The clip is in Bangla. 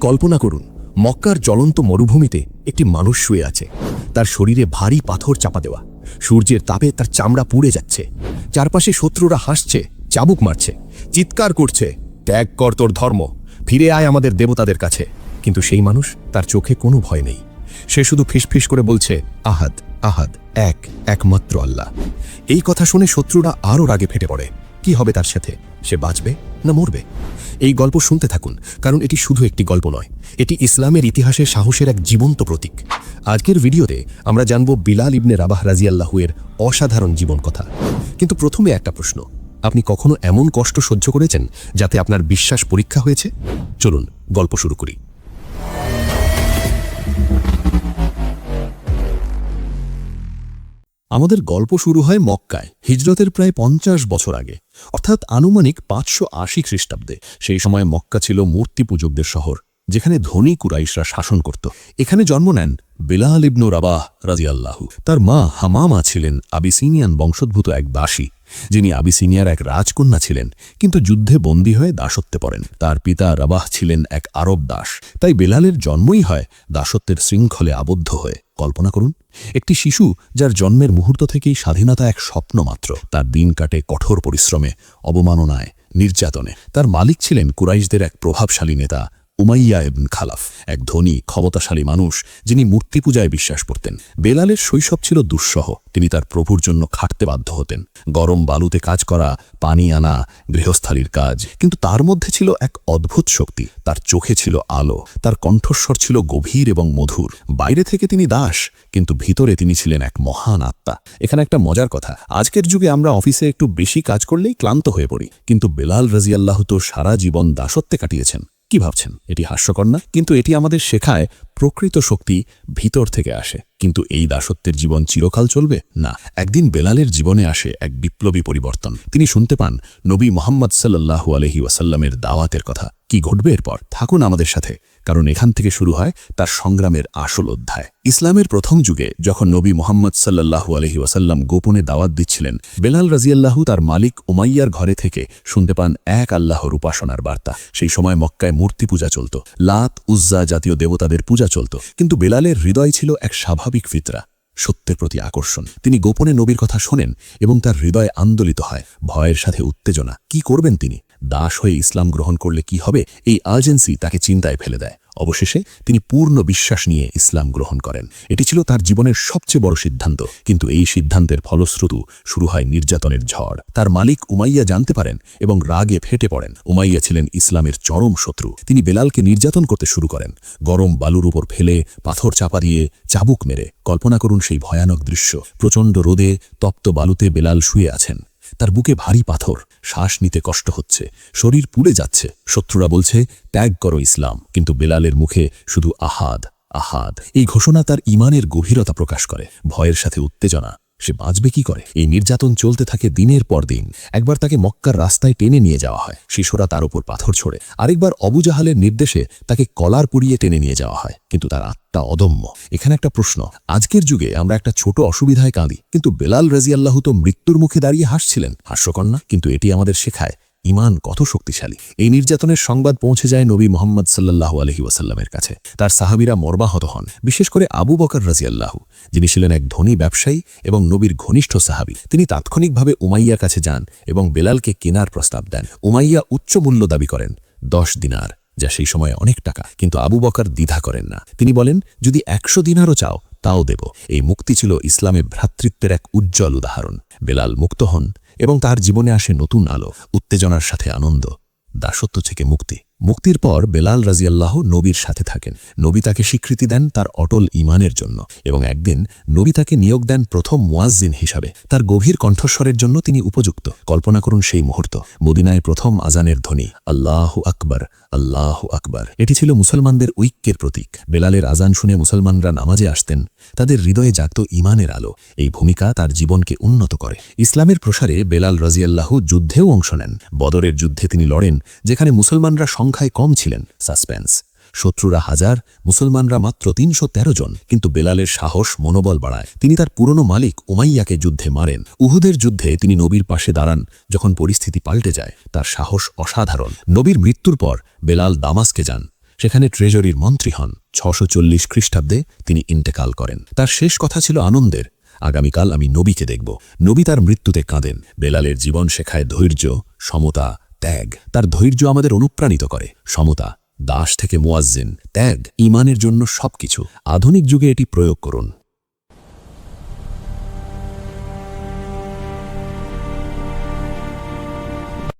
কল্পনা করুন, মক্কার জ্বলন্ত মরুভূমিতে একটি মানুষ শুয়ে আছে। তার শরীরে ভারী পাথর চাপা দেওয়া। সূর্যের তাপে তার চামড়া পুড়ে যাচ্ছে। চারপাশে শত্রুরা হাসছে, চাবুক মারছে, চিৎকার করছে, ত্যাগ কর তোর ধর্ম, ফিরে আয় আমাদের দেবতাদের কাছে। কিন্তু সেই মানুষ তার চোখে কোনো ভয় নেই। সে শুধু ফিসফিস করে বলছে, আহাদ আহাদ, এক, একমাত্র আল্লাহ। এই কথা শুনে শত্রুরা আরও রাগে ফেটে পড়ে। কি হবে তার সাথে? সে বাঁচবে না মরবে? এই গল্প শুনতে থাকুন, কারণ এটি শুধু একটি গল্প নয়। এটি ইসলামের ইতিহাসে সাহসের এক জীবন্ত প্রতীক। আজকের ভিডিওতে আমরা জানব বিলাল ইবনে রাবাহ রাজিয়াল্লাহু এর অসাধারণ জীবন কথা। কিন্তু প্রথমে একটা প্রশ্ন। আপনি কখনো এমন কষ্ট সহ্য করেছেন যাতে আপনার বিশ্বাস পরীক্ষা হয়েছে? চলুন, গল্প শুরু করি। আমাদের গল্প শুরু হয় মক্কায়, হিজরতের প্রায় পঞ্চাশ বছর আগে। অর্থাৎ আনুমানিক পাঁচশো আশি খ্রিস্টাব্দে। সেই সময় মক্কা ছিল মূর্তি পূজকদের শহর, যেখানে ধনী কুরাইশরা শাসন করত। এখানে জন্ম নেন বিলাল ইবনু রাবাহ রাজিয়াল্লাহু তার মা হামামা ছিলেন আবিসিনিয়ান বংশোদ্ভূত এক দাসী যিনি আবিসিনিয়ার এক রাজকন্যা ছিলেন, কিন্তু যুদ্ধে বন্দী হয়ে দাসত্বে পড়েন। তার পিতা রাবাহ ছিলেন এক আরব দাস, তাই বেলালের জন্মই হয় দাসত্বের শৃঙ্খলে আবদ্ধ হয়ে। কল্পনা করুন, একটি শিশু যার জন্মের মুহূর্ত থেকেই স্বাধীনতা এক স্বপ্ন মাত্র। তার দিন কাটে কঠোর পরিশ্রমে, অবমাননায়, নির্যাতনে। তার মালিক ছিলেন কুরাইশদের এক প্রভাবশালী নেতা উমাইয়া এবন খালাফ, এক ধনী, ক্ষমতাশালী মানুষ যিনি মূর্তি পূজায় বিশ্বাস করতেন। বেলালের শৈশব ছিল দুঃসহ, তিনি তার প্রভুর জন্য খাটতে বাধ্য হতেন। গরম বালুতে কাজ করা, পানি আনা, গৃহস্থালির কাজ। কিন্তু তার মধ্যে ছিল এক অদ্ভুত শক্তি। তার চোখে ছিল আলো, তার কণ্ঠস্বর ছিল গভীর এবং মধুর। বাইরে থেকে তিনি দাস, কিন্তু ভিতরে তিনি ছিলেন এক মহান আত্মা। এখানে একটা মজার কথা, আজকের যুগে আমরা অফিসে একটু বেশি কাজ করলেই ক্লান্ত হয়ে পড়ি। কিন্তু বেলাল রাজিয়াল্লাহ তো সারা জীবন দাসত্বে কাটিয়েছেন। কি ভাবছেন? এটি হাস্যকর না? কিন্তু এটি আমাদের শেখায় প্রকৃত শক্তি ভিতর থেকে আসে। কিন্তু এই দাসত্বের জীবন চিরকাল চলবে? না। একদিন বেলালের জীবনে আসে এক বিপ্লবী পরিবর্তন। তিনি শুনতে পান নবী মোহাম্মদ সাল্লাহু আলহি ওয়াসাল্লামের দাওয়াতের কথা। কি ঘটবে এরপর? থাকুন আমাদের সাথে। কারণ এখান থেকে শুরু হয় তার সংগ্রামের আসল অধ্যায়। ইসলামের প্রথম যুগে যখন নবী মোহাম্মদ সাল্লাহু আলহি ওয়াসাল্লাম গোপনে দাওয়াত দিচ্ছিলেন, বেলাল রাজিয়াল্লাহু তার মালিক উমাইয়ার ঘরে থেকে শুনতে পান এক আল্লাহর উপাসনার বার্তা। সেই সময় মক্কায় মূর্তি পূজা চলত, লাত, উজ্জা জাতীয় দেবতাদের পূজা চলত, কিন্তু বেলালের হৃদয় ছিল এক স্বাভাবিক ফিতরা, সত্যের প্রতি আকর্ষণ। তিনি গোপনে নবীর কথা শোনেন এবং তার হৃদয় আন্দোলিত হয়, ভয়ের সাথে উত্তেজনা। কি করবেন তিনি? দাস হয়ে ইসলাম গ্রহণ করলে কি হবে? এই আর্জেন্সি তাকে চিন্তায় ফেলে দেয়। অবশেষে তিনি পূর্ণ বিশ্বাস নিয়ে ইসলাম গ্রহণ করেন। এটি ছিল তার জীবনের সবচেয়ে বড় সিদ্ধান্ত। কিন্তু এই সিদ্ধান্তের ফলশ্রুতু শুরু হয় নির্যাতনের ঝড়। তার মালিক উমাইয়া জানতে পারেন এবং রাগে ফেটে পড়েন। উমাইয়া ছিলেন ইসলামের চরম শত্রু। তিনি বেলালকে নির্যাতন করতে শুরু করেন। গরম বালুর উপর ফেলে পাথর চাপা দিয়ে চাবুক মেরে। কল্পনা করুন সেই ভয়ানক দৃশ্য। প্রচণ্ড রোদে তপ্ত বালুতে বেলাল শুয়ে আছেন। তার বুকে ভারী পাথর। শ্বাস নিতে কষ্ট হচ্ছে। শরীর পুড়ে যাচ্ছে। শত্রুরা বলছে, ত্যাগ করো ইসলাম। কিন্তু বেলালের মুখে শুধু আহাদ আহাদ। এই ঘোষণা তার ইমানের গভীরতা প্রকাশ করে, ভয়ের সাথে উত্তেজনা। সে বাঁচবে কি করে? এই নির্যাতন চলতে থাকে দিনের পর দিন। একবার তাকে মক্কার রাস্তায় টেনে নিয়ে যাওয়া হয়। শিশুরা তার উপর পাথর ছোড়ে। আরেকবার অবুজাহালের নির্দেশে তাকে কলার পুড়িয়ে টেনে নিয়ে যাওয়া হয়। কিন্তু তার আত্মা অদম্য। এখানে একটা প্রশ্ন। আজকের যুগে আমরা একটা ছোট অসুবিধায় কাঁদি। কিন্তু বেলাল রাজিয়াল্লাহ তো মৃত্যুর মুখে দাঁড়িয়ে হাসছিলেন। হাস্যকন্যা কিন্তু এটি আমাদের শেখায়। ইমান কত শক্তিশালী। এই নির্যাতনের সংবাদ পৌঁছে যায় নবী মোহাম্মদ সাল্লাহ আলহি ওয়াসাল্লামের কাছে। তার সাহাবিরা মর্মাহত হন, বিশেষ করে আবু বকর রাজিয়াল্লাহু যিনি ছিলেন এক ধনী ব্যবসায়ী এবং নবীর ঘনিষ্ঠ সাহাবি। তিনি তাৎক্ষণিকভাবে উমাইয়ার কাছে যান এবং বেলালকে কেনার প্রস্তাব দেন। উমাইয়া উচ্চ মূল্য দাবি করেন, দশ দিনার, যা সেই সময় অনেক টাকা, কিন্তু আবু বকর দ্বিধা করেন না। তিনি বলেন, যদি একশো দিনারও চাও, তাও দেব। এই মুক্তি ছিল ইসলামে ভ্রাতৃত্বের এক উজ্জ্বল উদাহরণ। বেলাল মুক্ত হন এবং তার জীবনে আসে নতুন আলো উত্তেজনার সাথে আনন্দ দাসত্ব থেকে মুক্তি। মুক্তির পর বেলাল রাজিয়াল্লাহ নবীর সাথে থাকেন। নবী তাকে স্বীকৃতি দেন তার অটল ইমানের জন্য এবং একদিন নবী তাকে নিয়োগ দেন প্রথম মুয়াজ্জিন হিসাবে। তার গভীর কণ্ঠস্বরের জন্য তিনি উপযুক্ত। কল্পনা করুন সেই মুহূর্ত। মদিনায় প্রথম আজানের ধ্বনি, আল্লাহ আকবর আল্লাহ আকবর। এটি ছিল মুসলমানদের ঐক্যের প্রতীক। বেলালের আজান শুনে মুসলমানরা নামাজে আসতেন। তাদের হৃদয়ে জাগত ইমানের আলো। এই ভূমিকা তার জীবনকে উন্নত করে। ইসলামের প্রসারে বেলাল রাজিয়াল্লাহু যুদ্ধেও অংশ নেন। বদরের যুদ্ধে তিনি লড়েন, যেখানে মুসলমানরা সংখ্যায় কম ছিলেন সাসপেন্স। শত্রুরা হাজার, মুসলমানরা মাত্র তিনশো তেরো জন। কিন্তু বেলালের সাহস মনোবল বাড়ায়। তিনি তার পুরনো মালিক উমাইয়াকে যুদ্ধে মারেন। উহুদের যুদ্ধে তিনি নবীর পাশে দাঁড়ান যখন পরিস্থিতি পাল্টে যায়। তার সাহস অসাধারণ। নবীর মৃত্যুর পর বেলাল দামাসকে যান। সেখানে ট্রেজরির মন্ত্রী হন। ছশো চল্লিশ খ্রিস্টাব্দে তিনি ইন্তেকাল করেন। তার শেষ কথা ছিল আনন্দের। আগামীকাল আমি নবীকে দেখব। নবী তার মৃত্যুতে কাঁদেন। বেলালের জীবন শেখায় ধৈর্য, সমতা ত্যাগ। তার ধৈর্য আমাদের অনুপ্রাণিত করে। সমতা, দাস থেকে মোয়াজ্জিন, ত্যাগ, ইমানের জন্য সবকিছু। আধুনিক যুগে এটি প্রয়োগ করুন।